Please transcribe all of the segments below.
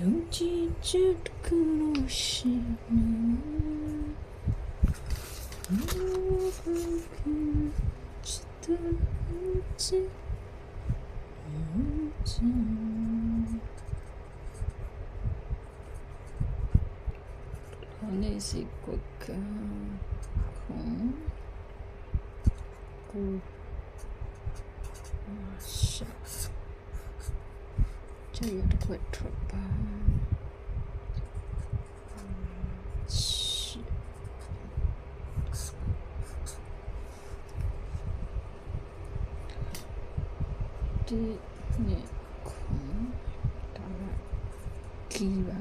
လုံကြည်ချက်တစ်ခုလို့ရှိနေချစ်တဲ့ချစ်ချစ်အနေစီကိုက ချက်ရတစ်ခွက်ထွက်ပါဒီနေ့ခွန်ဒါကကြီးပါ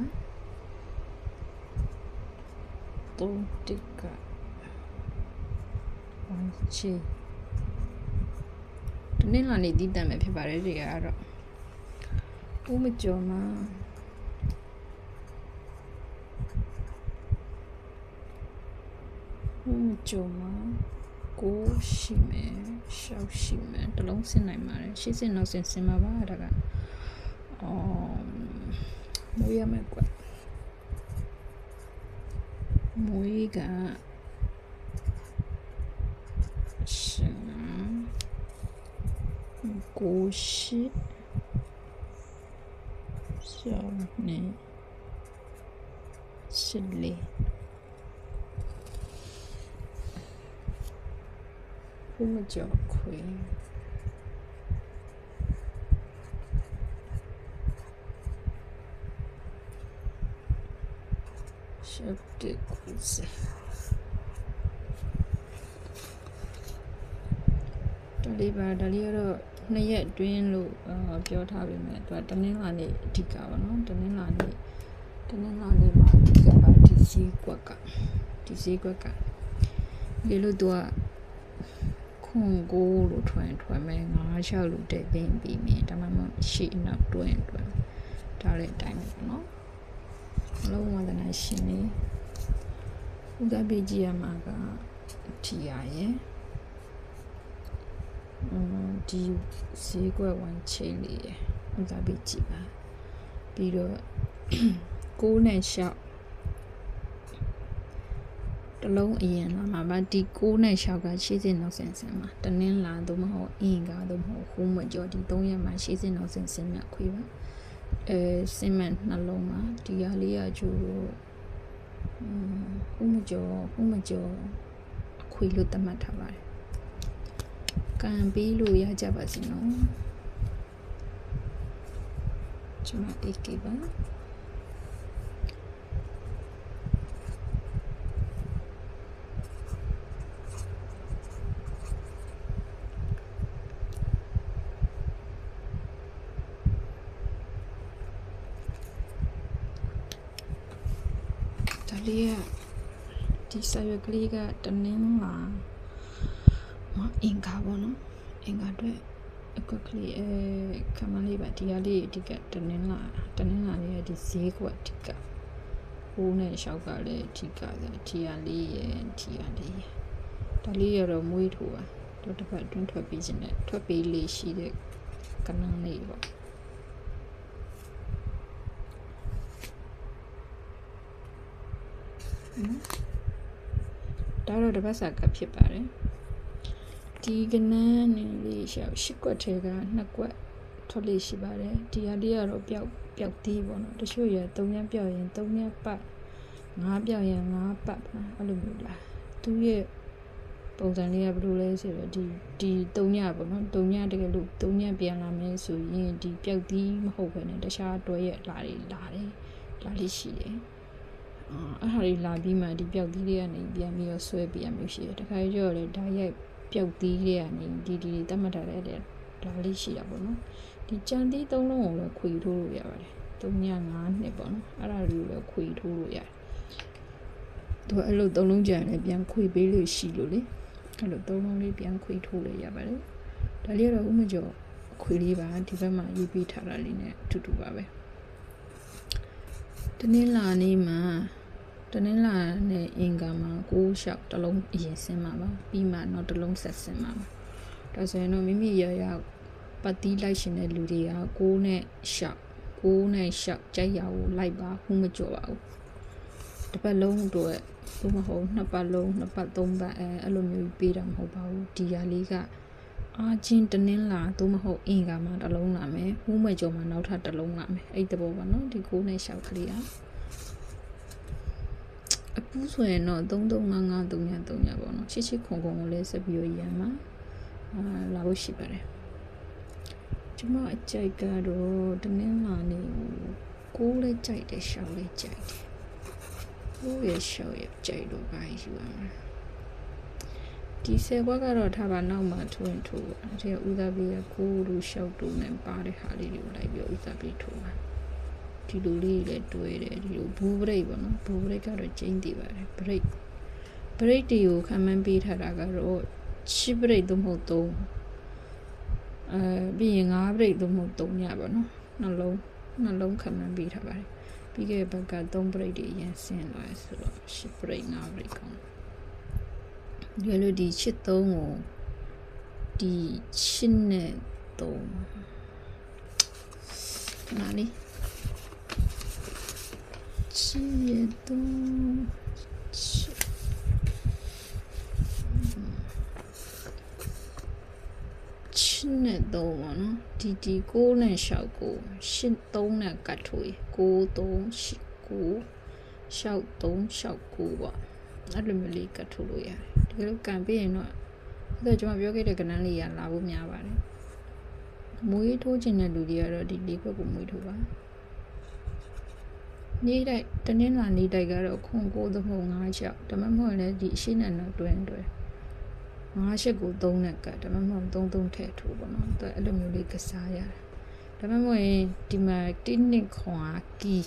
တုံးတက်ကဝမ်းချီဒီနေ့လာနေတည်တံပဲဖြစ်ပါတယ်ဒီကတော့ ဦးမကျော်မှာဦးမကျော်မှာကိုရှိမယ်ရှောက်ရှိမယ်တလုံးစင်နိုင်ပါတယ်ရှေ့စင်နောက်စင်စင်မှာပါဒါကအော်မွေးရမယ်ကွမွေးကရှင်ကိုရှိ ne சொல்லி Uma de óculos. Chapter coisa. Dali, dali, dali, 2ရက်အတွင်းလို့ပြောထားပေမဲ့သူကတနင်္လာနေ့အဓိကပါနော်တနင်္လာနေ့တနင်္လာနေ့မှာအဓိကပါဒီဈေးကွက်ကဒီဈေးကွက်ကဒီလိုသူကခွန်ကိုလို့ထွင်ထွင်မဲ့ငါးလျှောက်လို့တဲ့ပင်ပြီးမြင်ဒါမှမဟုတ်ရှေ့နောက်တွင်တွင်ဒါလည်းအတိုင်းပဲနော်အလုံးဝသနာရှင်နေဥဒပိကြီးရမှာကထီရရဲ့ ဒီဈေးကွက်ဝမ်ချိန်လေးရဥစားပြီးကြည့်ပါပြီးတော့6နဲ့ရှောက်တလုံးအရင်လာမှာပါဒီ6နဲ့ရှောက်ကရှေ့စင်နောက်ဆင်ဆင်မှာတနင်းလာသို့မဟုတ်အင်ကာသို့မဟုတ်ဟိုးမကြောဒီ3ရက်မှာရှေ့စင်နောက်ဆင်ဆင်မြခွေးပါအဲစင်မန်နှလုံးမှာဒီဟာလေးရကျိုးတော့ဟိုးမကြောဟိုးမကြောအခွေလို့သတ်မှတ်ထားပါတယ် ကန်ပေးလို့ရကြပါစေနော်ကျွန်မအေးကေပါ နင်းလာမအင်္ဂါပေါ့နော်အင်္ဂါအတွက်အကွက်ကလေးအဲကမလေးပါဒီဟာလေးအဓိကတနင်္လာတနင်္လာလေးကဒီဈေးကွက်အဓိကဟိုးနဲ့ရှောက်ကလည်းအဓိကဆိုဒီဟာလေးရဲ့ဒီဟာလေးရဲ့ဒါလေးရတော့မွေးထိုးပါတော့တစ်ပတ်တွင်းထွက်ပြီးခြင်းနဲ့ထွက်ပြီးလေးရှိတဲ့ကနန်းလေးပေါ့ဒါတော့တစ်ပတ်စာကဖြစ်ပါတယ် ဒီကနန်းနေလေးရှောက်ရှစ်ကွက်ထဲကနှစ်ကွက်ထွက်လေးရှိပါတယ်ဒီဟာလေးကတော့ပျောက်ပျောက်သေးပေါ့နော်တချို့ရ၃ရက်ပျောက်ရင်၃ရက်ပတ်၅ပျောက်ရင်၅ပတ်ပါအဲ့လိုမျိုးလားသူရဲ့ပုံစံလေးကဘယ်လိုလဲဆိုတော့ဒီဒီ၃ညပေါ့နော်၃ညတကယ်လို့၃ညပြန်လာမယ်ဆိုရင်ဒီပျောက်သေးမဟုတ်ဘဲနဲ့တခြားတွဲရက်လာတွေလာတယ်လာလေးရှိတယ်အဲ့ဟာလေးလာပြီးမှဒီပျောက်သီးလေးကနေပြန်ပြီးတော့ဆွဲပြရမျိုးရှိတယ်တခါကျတော့လေဒါရိုက် ပျောက်သီးလေးကနေဒီဒီတတ်မှတ်ထားတဲ့ဒါလေးရှိတာပေါ့နော်ဒီကြံသီးသုံးလုံးကိုလည်းခွေထိုးလို့ရပါတယ်3ည5နှစ်ပေါ့နော်အဲ့ဒါလေးကိုလည်းခွေထိုးလို့ရတယ်သူအဲ့လိုသုံးလုံးကြံလည်းပြန်ခွေပေးလို့ရှိလို့လေအဲ့လိုသုံးလုံးလေးပြန်ခွေထိုးလို့ရပါတယ်ဒါလေးတော့ဥမကျော်ခွေလေးပါဒီဘက်မှာရေးပေးထားတာလေးနဲ့အတူတူပါပဲတနင်္လာနေ့မှာ တနင်္လာနဲ့အင်္ဂါမှာကိုးလျှောက်တစ်လုံးအရင်ဆင်းမှာပါပြီးမှနောက်တစ်လုံးဆက်ဆင်းမှာပါဒါဆိုရင်တော့မိမိရရပတ်တီးလိုက်ရှင်တဲ့လူတွေကကိုးနဲ့လျှောက်6နဲ့6ကြိုက်ရကိုလိုက်ပါဟူးမကြော်ပါဘူးတစ်ပတ်လုံးအတွက်သို့မဟုတ်နှစ်ပတ်လုံးနှစ်ပတ်သုံးပတ်အဲအဲ့လိုမျိုးပေးတာမဟုတ်ပါဘူးဒီဟာလေးကအာချင်းတနင်းလာသို့မဟုတ်အင်ကမှတစ်လုံးလာမယ်ဟူးမကြော်မှနောက်ထပ်တစ်လုံးလာမယ်အဲ့တဘောပါနော်ဒီ6နဲ့6ကလေးอ่ะ အပူးဆိုရင်တော့3355 300 300ပေါ့နော်ချစ်ချစ်ခွန်ခွန်ကိုလည်းဆက်ပြီးရရမှာအာလာလို့ရှိပါတယ်ကျမအကြိုက်ကတော့တနင်္လာနေ့ကိုကိုလည်းကြိုက်တယ်ရှောက်လည်းကြိုက်တယ်ကိုရဲ့ရှောက်ရဲ့ကြိုက်တော့ပါရှိပါမယ်ဒီဆယ်ဘွက်ကတော့ထားပါနောက်မှထွင်ထိုးပါဒီဥသာပေးကကိုလိုရှောက်တူနဲ့ပါတဲ့ဟာလေးတွေကိုလိုက်ပြီးဥသာပေးထိုးပါ ဒီလိုလေးလည်းတွဲတယ်ဒီလိုဘူးဘရိတ်ပေါ့နော်ဘူးဘရိတ်ကတော့ကျင်းတည်ပါတယ်ဘရိတ်ဘရိတ်တွေကိုခံမှန်းပေးထားတာကတော့ချစ်ဘရိတ်သို့မဟုတ်သုံးအဲပြီးရင်၅ဘရိတ်သို့မဟုတ်သုံးညပါနော်နှလုံးနှလုံးခံမှန်းပေးထားပါတယ်ပြီးခဲ့တဲ့ဘက်က3ဘရိတ်တွေအရင်ဆင်းလာဆိုတော့10ဘရိတ်5ဘရိတ်ကောင်းဒီလိုဒီချစ်သုံးကိုဒီချစ်နဲ့သုံးနာလီ ချစ်သုံးချစ်ချစ်နဲ့သုံးပါနော်ဒီဒီ6နဲ့6ကိုရှစ်3နဲ့ကတ်ထွေး6 3 8 9 6 3 6 9ပါအဲ့လိုမျိုးလေးကတ်ထုတ်လို့ရတယ်တကယ်လို့ကန်ပြီးရင်တော့အဲ့တော့ကျွန်မပြောခဲ့တဲ့ကဏ္ဍလေးရလာဖို့များပါတယ်မွေးထိုးခြင်းတဲ့လူတွေကတော့ဒီလေးဘက်ကိုမွေးထိုးပါ နေ့တိုက်တနင်္လာနေ့တိုက်ကတော့ခွန်ကိုသမုံ9ချက်ဒါမှမဟုတ်လည်းဒီအရှိနဲ့နောက်တွဲတွဲ9ချက်ကို3နဲ့ကတ်ဒါမှမဟုတ်3 3ထည့်ထိုးပါတော့အဲ့လိုမျိုးလေးကစားရတယ်ဒါမှမဟုတ်ရင်ဒီမှာတင်းနစ်ခွန်ကီ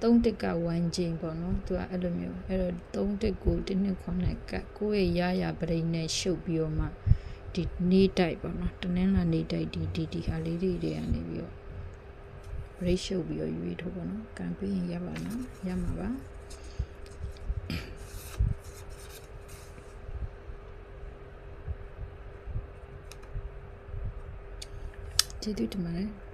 3တက်ကဝမ်းချင်းပေါ့နော်သူကအဲ့လိုမျိုးအဲ့တော့3တက်ကို1နှစ်ခွန်နဲ့ကတ်ကိုယ့်ရဲ့ရရပရိနဲ့ရှုပ်ပြီးတော့မှဒီနေတိုက်ပေါ့နော်တနင်္လာနေတိုက်ဒီဒီဒီဟာလေးတွေတွေကနေပြီးတော့ ပရိရှုပ်ပြီးတော့ရွေးထုတ်ပေါ့နော်ကံပေးရင်ရပါနော်ရမှာပါကျေးဇူးတင်ပါတယ်